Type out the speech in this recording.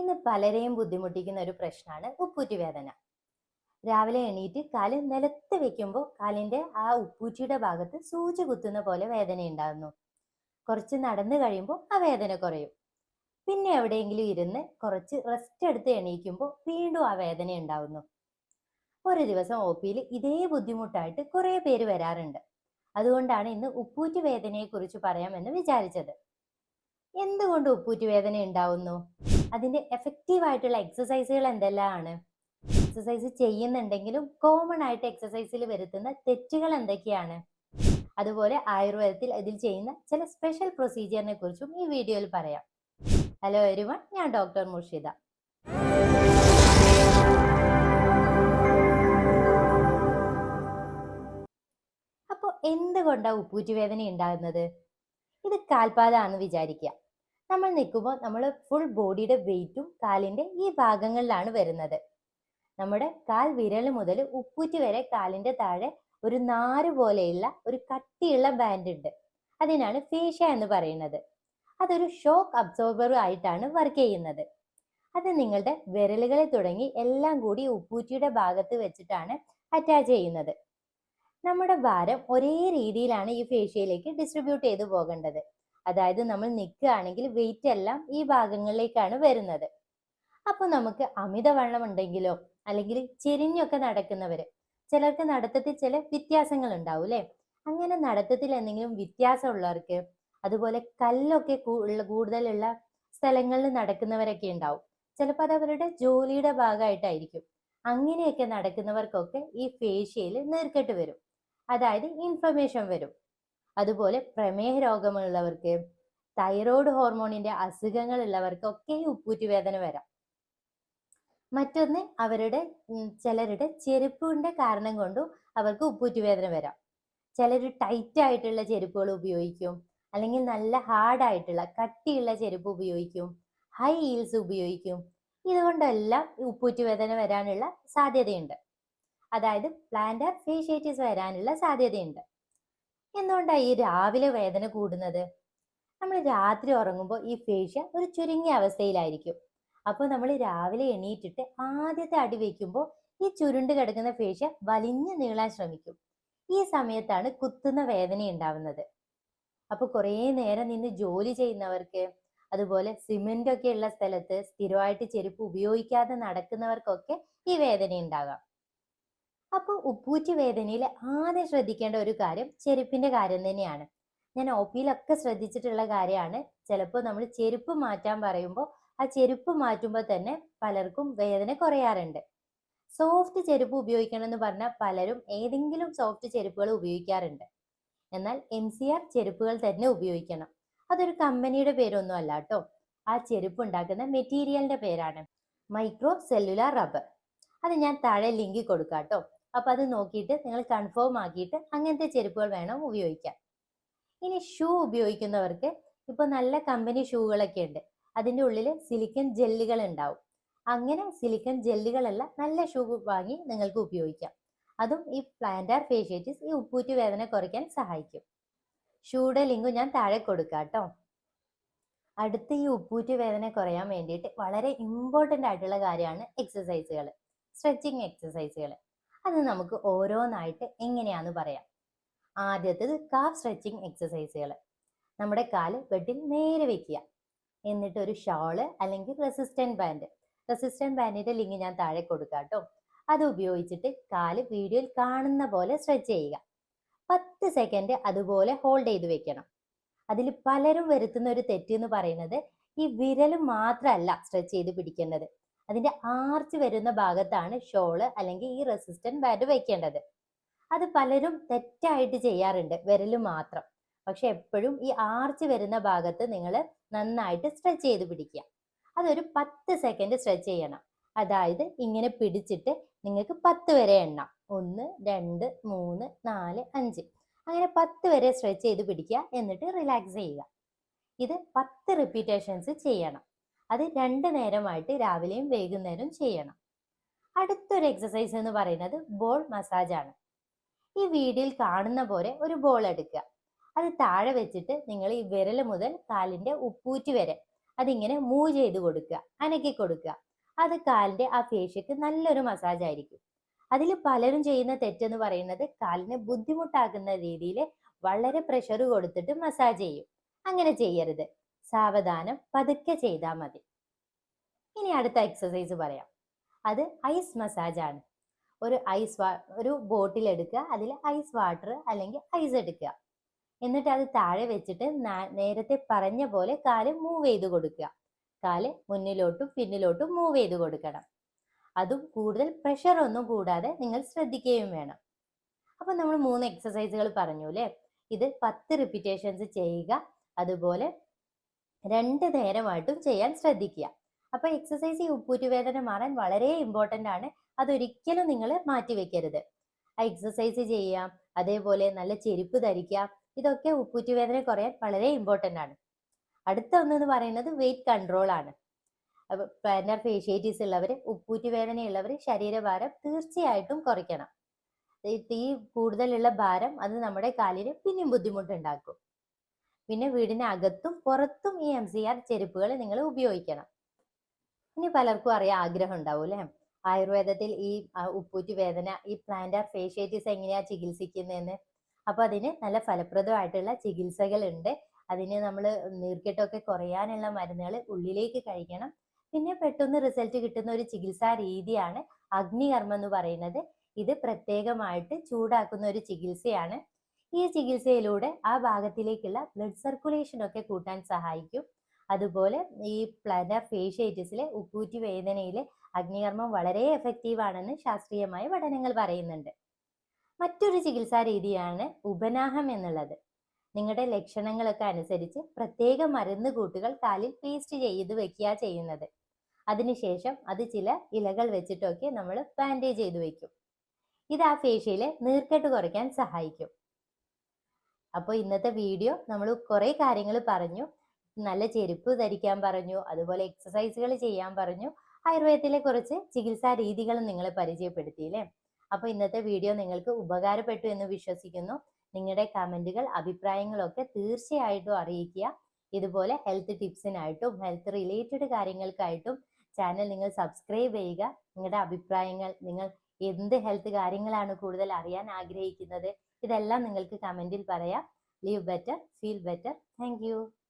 ഇന്ന് പലരെയും ബുദ്ധിമുട്ടിക്കുന്ന ഒരു പ്രശ്നമാണ് ഉപ്പൂറ്റി വേദന രാവിലെ എണീറ്റ് കാൽ നിലത്ത് വെക്കുമ്പോൾ കാലിന്റെ ആ ഉപ്പൂറ്റിയുടെ ഭാഗത്ത് സൂചി കുത്തുന്ന പോലെ വേദന ഉണ്ടാകുന്നു. കുറച്ച് നടന്നു കഴിയുമ്പോൾ ആ വേദന കുറയും. പിന്നെ എവിടെയെങ്കിലും ഇരുന്ന് കുറച്ച് റെസ്റ്റ് എടുത്ത് എണീക്കുമ്പോൾ വീണ്ടും ആ വേദന ഉണ്ടാവുന്നു. ഒരു ദിവസം ഒ പിയിൽ ഇതേ ബുദ്ധിമുട്ടായിട്ട് കുറേ പേര് വരാറുണ്ട്. അതുകൊണ്ടാണ് ഇന്ന് ഉപ്പൂറ്റി വേദനയെ കുറിച്ച് പറയാമെന്ന് വിചാരിച്ചത്. എന്തുകൊണ്ട് ഉപ്പൂറ്റി വേദന ഉണ്ടാവുന്നു? അതിന്റെ എഫക്റ്റീവ് ആയിട്ടുള്ള എക്സസൈസുകൾ എന്തെല്ലാമാണ്? എക്സസൈസ് ചെയ്യുന്നുണ്ടെങ്കിലും കോമൺ ആയിട്ട് എക്സസൈസിൽ വരുത്തുന്ന തെറ്റുകൾ എന്തൊക്കെയാണ്? അതുപോലെ ആയുർവേദത്തിൽ ഇതിൽ ചെയ്യുന്ന ചില സ്പെഷ്യൽ പ്രൊസീജിയറിനെ കുറിച്ചും ഈ വീഡിയോയിൽ പറയാം. ഹലോ എരിവൺ ഞാൻ ഡോക്ടർ മുർഷിദ. അപ്പോൾ എന്തുകൊണ്ടാണ് ഉപ്പൂറ്റി വേദന ഉണ്ടാകുന്നത്? ഇത് കാൽപാദമാണെന്ന് വിചാരിക്കുക. നമ്മൾ നിൽക്കുമ്പോൾ നമ്മൾ ഫുൾ ബോഡിയുടെ വെയിറ്റും കാലിന്റെ ഈ ഭാഗങ്ങളിലാണ് വരുന്നത്. നമ്മുടെ കാൽ വിരൽ മുതൽ ഉപ്പൂറ്റി വരെ കാലിന്റെ താഴെ ഒരു നാര് പോലെയുള്ള ഒരു കട്ടിയുള്ള ബാൻഡ് ഉണ്ട്. അതിനാണ് ഫേഷ്യ എന്ന് പറയുന്നത്. അതൊരു ഷോക്ക് അബ്സോർബർ ആയിട്ടാണ് വർക്ക് ചെയ്യുന്നത്. അത് നിങ്ങളുടെ വിരലുകളെ തുടങ്ങി എല്ലാം കൂടി ഉപ്പൂറ്റിയുടെ ഭാഗത്ത് വെച്ചിട്ടാണ് അറ്റാച്ച് ചെയ്യുന്നത്. നമ്മുടെ ഭാരം ഒരേ രീതിയിലാണ് ഈ ഫേഷ്യയിലേക്ക് ഡിസ്ട്രിബ്യൂട്ട് ചെയ്തു പോകേണ്ടത്. അതായത് നമ്മൾ നിൽക്കുകയാണെങ്കിൽ വെയിറ്റ് എല്ലാം ഈ ഭാഗങ്ങളിലേക്കാണ് വരുന്നത്. അപ്പൊ നമുക്ക് അമിതവണ്ണം ഉണ്ടെങ്കിലോ അല്ലെങ്കിൽ ചെരിഞ്ഞൊക്കെ നടക്കുന്നവര് ചിലർക്ക് നടത്തത്തിൽ ചില വ്യത്യാസങ്ങൾ ഉണ്ടാവും അല്ലെ അങ്ങനെ നടത്തത്തിൽ എന്തെങ്കിലും വ്യത്യാസമുള്ളവർക്ക് അതുപോലെ കല്ലൊക്കെ കൂടുതലുള്ള സ്ഥലങ്ങളിൽ നടക്കുന്നവരൊക്കെ ഉണ്ടാവും. ചിലപ്പോൾ അത് അവരുടെ ജോലിയുടെ ഭാഗമായിട്ടായിരിക്കും. അങ്ങനെയൊക്കെ നടക്കുന്നവർക്കൊക്കെ ഈ ഫേഷ്യയിൽ നേർക്കെട്ട് വരും. അതായത് ഇൻഫർമേഷൻ വരും. അതുപോലെ പ്രമേഹ രോഗമുള്ളവർക്ക് തൈറോയ്ഡ് ഹോർമോണിന്റെ അസുഖങ്ങൾ ഉള്ളവർക്ക് ഒക്കെ ഉപ്പൂറ്റി വേദന വരാം. മറ്റൊന്ന് അവരുടെ ചിലരുടെ ചെരുപ്പിന്റെ കാരണം കൊണ്ടും അവർക്ക് ഉപ്പൂറ്റി വേദന വരാം. ചിലർ ടൈറ്റ് ആയിട്ടുള്ള ചെരുപ്പുകൾ ഉപയോഗിക്കും അല്ലെങ്കിൽ നല്ല ഹാർഡ് ആയിട്ടുള്ള കട്ടിയുള്ള ചെരുപ്പ് ഉപയോഗിക്കും ഹൈ ഹീൽസ് ഉപയോഗിക്കും. ഇതുകൊണ്ടെല്ലാം ഉപ്പൂറ്റി വേദന വരാനുള്ള സാധ്യതയുണ്ട്. അതായത് പ്ലാന്റർ ഫേഷ്യേറ്റീസ് വരാനുള്ള സാധ്യതയുണ്ട്. എന്തുകൊണ്ടാണ് ഈ രാവിലെ വേദന കൂടുന്നത്? നമ്മൾ രാത്രി ഉറങ്ങുമ്പോൾ ഈ ഫേഷ്യ ഒരു ചുരുങ്ങിയ അവസ്ഥയിലായിരിക്കും. അപ്പോൾ നമ്മൾ രാവിലെ എണീറ്റിട്ട് ആദ്യത്തെ അടി വയ്ക്കുമ്പോൾ ഈ ചുരുണ്ട് കിടക്കുന്ന ഫേഷ്യ വലിഞ്ഞു നീളാൻ ശ്രമിക്കും. ഈ സമയത്താണ് കുത്തുന്ന വേദന ഉണ്ടാവുന്നത്. അപ്പൊ കുറേ നേരം നിന്ന് ജോലി ചെയ്യുന്നവർക്ക് അതുപോലെ സിമെന്റ് ഒക്കെ ഉള്ള സ്ഥലത്ത് സ്ഥിരമായിട്ട് ചെരുപ്പ് ഉപയോഗിക്കാതെ നടക്കുന്നവർക്കൊക്കെ ഈ വേദന ഉണ്ടാകാം. അപ്പോൾ ഉപ്പൂറ്റി വേദനയിൽ ആദ്യം ശ്രദ്ധിക്കേണ്ട ഒരു കാര്യം ചെരുപ്പിന്റെ കാര്യം തന്നെയാണ്. ഞാൻ ഒ പിയിലൊക്കെ ശ്രദ്ധിച്ചിട്ടുള്ള കാര്യമാണ്. ചിലപ്പോൾ നമ്മൾ ചെരുപ്പ് മാറ്റാൻ പറയുമ്പോൾ ആ ചെരുപ്പ് മാറ്റുമ്പോൾ തന്നെ പലർക്കും വേദന കുറയാറുണ്ട്. സോഫ്റ്റ് ചെരുപ്പ് ഉപയോഗിക്കണം എന്ന് പറഞ്ഞാൽ പലരും ഏതെങ്കിലും സോഫ്റ്റ് ചെരുപ്പുകൾ ഉപയോഗിക്കാറുണ്ട്. എന്നാൽ എം സി ആർ ചെരുപ്പുകൾ തന്നെ ഉപയോഗിക്കണം. അതൊരു കമ്പനിയുടെ പേരൊന്നും അല്ല കേട്ടോ. ആ ചെരുപ്പ് ഉണ്ടാക്കുന്ന മെറ്റീരിയലിന്റെ പേരാണ്. Micro cellular rubber. അത് ഞാൻ താഴെ ലിങ്ക് കൊടുക്കാം കേട്ടോ. അപ്പൊ അത് നോക്കിയിട്ട് നിങ്ങൾ കൺഫേം ആക്കിയിട്ട് അങ്ങനത്തെ ചെരുപ്പുകൾ വേണം ഉപയോഗിക്കാം ഇനി ഷൂ ഉപയോഗിക്കുന്നവർക്ക് ഇപ്പൊ നല്ല കമ്പനി ഷൂകളൊക്കെ ഉണ്ട്. അതിന്റെ ഉള്ളിൽ സിലിക്കൺ ജെല്ലുകൾ ഉണ്ടാവും. അങ്ങനെ സിലിക്കൺ ജെല്ലുകളല്ല നല്ല ഷൂ വാങ്ങി നിങ്ങൾക്ക് ഉപയോഗിക്കാം. അതും ഈ പ്ലാന്റാർ ഫേഷ്യേറ്റിസ് ഈ ഉപ്പൂറ്റി വേദന കുറയ്ക്കാൻ സഹായിക്കും. ഷൂയുടെ ലിങ്ക് ഞാൻ താഴെ കൊടുക്കാം കേട്ടോ. അടുത്ത ഈ ഉപ്പൂറ്റി വേദന കുറയാൻ വേണ്ടിയിട്ട് വളരെ ഇമ്പോർട്ടന്റ് ആയിട്ടുള്ള കാര്യമാണ് എക്സസൈസുകൾ സ്ട്രെച്ചിങ് എക്സസൈസുകൾ അത് നമുക്ക് ഓരോന്നായിട്ട് എങ്ങനെയാന്ന് പറയാം. ആദ്യത്തേത് കാഫ് സ്ട്രെച്ചിങ് എക്സസൈസുകൾ നമ്മുടെ കാൽ ബെഡിൽ നേരെ വെക്കുക. എന്നിട്ട് ഒരു ഷോൾ അല്ലെങ്കിൽ റെസിസ്റ്റന്റ് ബാൻഡ് റെസിസ്റ്റന്റ് ബാൻഡിന്റെ ലിങ്ക് ഞാൻ താഴെ കൊടുക്കാം കേട്ടോ. അത് ഉപയോഗിച്ചിട്ട് കാൽ വീഡിയോയിൽ കാണുന്ന പോലെ സ്ട്രെച്ച് ചെയ്യുക. പത്ത് സെക്കൻഡ് അതുപോലെ ഹോൾഡ് ചെയ്ത് വെക്കണം. അതിൽ പലരും വരുത്തുന്ന ഒരു തെറ്റ് എന്ന് പറയുന്നത് ഈ വിരൽ മാത്രമല്ല സ്ട്രെച്ച് ചെയ്ത് പിടിക്കേണ്ടത്. അതിന്റെ ആർച്ച് വരുന്ന ഭാഗത്താണ് ഷോൾ അല്ലെങ്കിൽ ഈ റെസിസ്റ്റന്റ് ബാൻഡ് വെക്കേണ്ടത്. അത് പലരും തെറ്റായിട്ട് ചെയ്യാറുണ്ട് വിരൽ മാത്രം. പക്ഷെ എപ്പോഴും ഈ ആർച്ച് വരുന്ന ഭാഗത്ത് നിങ്ങൾ നന്നായിട്ട് സ്ട്രെച്ച് ചെയ്ത് പിടിക്കുക. അതൊരു പത്ത് സെക്കൻഡ് സ്ട്രെച്ച് ചെയ്യണം. അതായത് ഇങ്ങനെ പിടിച്ചിട്ട് നിങ്ങൾക്ക് പത്ത് വരെ എണ്ണാം. ഒന്ന് രണ്ട് മൂന്ന് നാല് അഞ്ച്. അങ്ങനെ പത്ത് വരെ സ്ട്രെച്ച് ചെയ്ത് പിടിക്കുക എന്നിട്ട് റിലാക്സ് ചെയ്യുക. ഇത് പത്ത് റിപ്പീറ്റേഷൻസ് ചെയ്യണം. അത് രണ്ട് നേരമായിട്ട് രാവിലെയും വൈകുന്നേരവും ചെയ്യണം. അടുത്തൊരു എക്സസൈസ് എന്ന് പറയുന്നത് ബോൾ മസാജ് ആണ്. ഈ വീഡിയോയിൽ കാണുന്ന പോലെ ഒരു ബോൾ എടുക്കുക. അത് താഴെ വെച്ചിട്ട് നിങ്ങൾ ഈ വിരൽ മുതൽ കാലിന്റെ ഉപ്പൂറ്റി വരെ അതിങ്ങനെ മൂവ് ചെയ്ത് കൊടുക്കുക. അനക്കി കൊടുക്കുക. അത് കാലിന്റെ ആ പേശിക്ക് നല്ലൊരു മസാജ് ആയിരിക്കും. അതിൽ പലരും ചെയ്യുന്ന തെറ്റെന്ന് പറയുന്നത് കാലിനെ ബുദ്ധിമുട്ടാക്കുന്ന രീതിയിൽ വളരെ പ്രഷർ കൊടുത്തിട്ട് മസാജ് ചെയ്യും. അങ്ങനെ ചെയ്യരുത്. സാവധാനം പതുക്കെ ചെയ്താൽ മതി. ഇനി അടുത്ത എക്സസൈസ് പറയാം. അത് ഐസ് മസാജ് ആണ്. ഒരു ഐസ് വാ ഒരു ബോട്ടിൽ എടുക്കുക അതിൽ ഐസ് വാട്ടർ അല്ലെങ്കിൽ ഐസ് എടുക്കുക. എന്നിട്ട് അത് താഴെ വെച്ചിട്ട് നേരത്തെ പറഞ്ഞ പോലെ കാൽ മൂവ് ചെയ്ത് കൊടുക്കുക. കാൽ മുന്നിലോട്ടും പിന്നിലോട്ടും മൂവ് ചെയ്ത് കൊടുക്കണം. അതും കൂടുതൽ പ്രഷർ ഒന്നും കൂടാതെ നിങ്ങൾ ശ്രദ്ധിക്കുകയും വേണം. അപ്പൊ നമ്മൾ മൂന്ന് എക്സസൈസുകൾ പറഞ്ഞു അല്ലേ ഇത് പത്ത് റിപ്പിറ്റേഷൻസ് ചെയ്യുക അതുപോലെ രണ്ട് നേരമായിട്ടും ചെയ്യാൻ ശ്രദ്ധിക്കുക. അപ്പൊ എക്സസൈസ് ഈ ഉപ്പൂറ്റുവേദന മാറാൻ വളരെ ഇമ്പോർട്ടന്റ് ആണ്. അതൊരിക്കലും നിങ്ങൾ മാറ്റി വെക്കരുത് ആ എക്സസൈസ് ചെയ്യാം അതേപോലെ നല്ല ചെരുപ്പ് ധരിക്കുക ഇതൊക്കെ ഉപ്പൂറ്റുവേദന കുറയാൻ വളരെ ഇമ്പോർട്ടന്റ് ആണ്. അടുത്ത ഒന്നെന്ന് പറയുന്നത് വെയിറ്റ് കൺട്രോൾ ആണ്. പ്ലാനർ ഫേഷ്യേറ്റീസ് ഉള്ളവർ ഉപ്പൂറ്റുവേദനയുള്ളവർ ശരീരഭാരം തീർച്ചയായിട്ടും കുറയ്ക്കണം. ഈ കൂടുതലുള്ള ഭാരം അത് നമ്മുടെ കാലിന് പിന്നെയും ബുദ്ധിമുട്ടുണ്ടാക്കും. പിന്നെ വീടിന് അകത്തും പുറത്തും ഈ എം സി ആർ ചെരുപ്പുകൾ നിങ്ങൾ ഉപയോഗിക്കണം. ഇനി പലർക്കും അറിയാൻ ആഗ്രഹം ഉണ്ടാവും അല്ലെ? ആയുർവേദത്തിൽ ഈ ഉപ്പൂറ്റി വേദന ഈ പ്ലാന്റാർ ഫേഷ്യേറ്റീസ് എങ്ങനെയാ ചികിത്സിക്കുന്നതെന്ന്. അപ്പൊ അതിന് നല്ല ഫലപ്രദമായിട്ടുള്ള ചികിത്സകൾ ഉണ്ട് അതിന് നമ്മൾ നീർക്കെട്ടൊക്കെ കുറയാനുള്ള മരുന്നുകൾ ഉള്ളിലേക്ക് കഴിക്കണം. പിന്നെ പെട്ടെന്ന് റിസൾട്ട് കിട്ടുന്ന ഒരു ചികിത്സാ രീതിയാണ് അഗ്നികർമ്മം എന്ന് പറയുന്നത്. ഇത് പ്രത്യേകമായിട്ട് ചൂടാക്കുന്ന ഒരു ചികിത്സയാണ്. ഈ ചികിത്സയിലൂടെ ആ ഭാഗത്തിലേക്കുള്ള ബ്ലഡ് സർക്കുലേഷൻ ഒക്കെ കൂട്ടാൻ സഹായിക്കും. അതുപോലെ ഈ പ്ലാന ഫേഷ്യേറ്റിസിലെ ഉപ്പൂറ്റി വേദനയിലെ അഗ്നികർമ്മം വളരെ എഫക്റ്റീവ് ആണെന്ന് ശാസ്ത്രീയമായ പഠനങ്ങൾ പറയുന്നുണ്ട്. മറ്റൊരു ചികിത്സാ രീതിയാണ് ഉപനാഹം എന്നുള്ളത്. നിങ്ങളുടെ ലക്ഷണങ്ങളൊക്കെ അനുസരിച്ച് പ്രത്യേക മരുന്ന് കൂട്ടുകൾ കാലിൽ പേസ്റ്റ് ചെയ്ത് വെക്കുക ചെയ്യുന്നത്. അതിനുശേഷം അത് ചില ഇലകൾ വെച്ചിട്ടൊക്കെ നമ്മൾ ബാൻഡേജ് ചെയ്ത് വെക്കും. ഇത് ആ ഫേഷ്യയിലെ നീർക്കെട്ട് കുറയ്ക്കാൻ സഹായിക്കും. അപ്പോൾ ഇന്നത്തെ വീഡിയോ നമ്മൾ കുറേ കാര്യങ്ങൾ പറഞ്ഞു. നല്ല ചെരുപ്പ് ധരിക്കാൻ പറഞ്ഞു. അതുപോലെ എക്സസൈസുകൾ ചെയ്യാൻ പറഞ്ഞു. ആയുർവേദത്തിലെ കുറച്ച് ചികിത്സാ രീതികളും നിങ്ങളെ പരിചയപ്പെടുത്തിയില്ലേ അപ്പോൾ ഇന്നത്തെ വീഡിയോ നിങ്ങൾക്ക് ഉപകാരപ്പെട്ടു എന്ന് വിശ്വസിക്കുന്നു. നിങ്ങളുടെ കമന്റുകൾ അഭിപ്രായങ്ങളൊക്കെ തീർച്ചയായിട്ടും അറിയിക്കുക. ഇതുപോലെ ഹെൽത്ത് ടിപ്സിനായിട്ടും ഹെൽത്ത് റിലേറ്റഡ് കാര്യങ്ങൾക്കായിട്ടും ചാനൽ നിങ്ങൾ സബ്സ്ക്രൈബ് ചെയ്യുക. നിങ്ങളുടെ അഭിപ്രായങ്ങൾ നിങ്ങൾ എന്ത് ഹെൽത്ത് കാര്യങ്ങളാണ് കൂടുതൽ അറിയാൻ ആഗ്രഹിക്കുന്നത് ഇതെല്ലാം നിങ്ങൾക്ക് കമന്റിൽ പറയാം. Live better feel better thank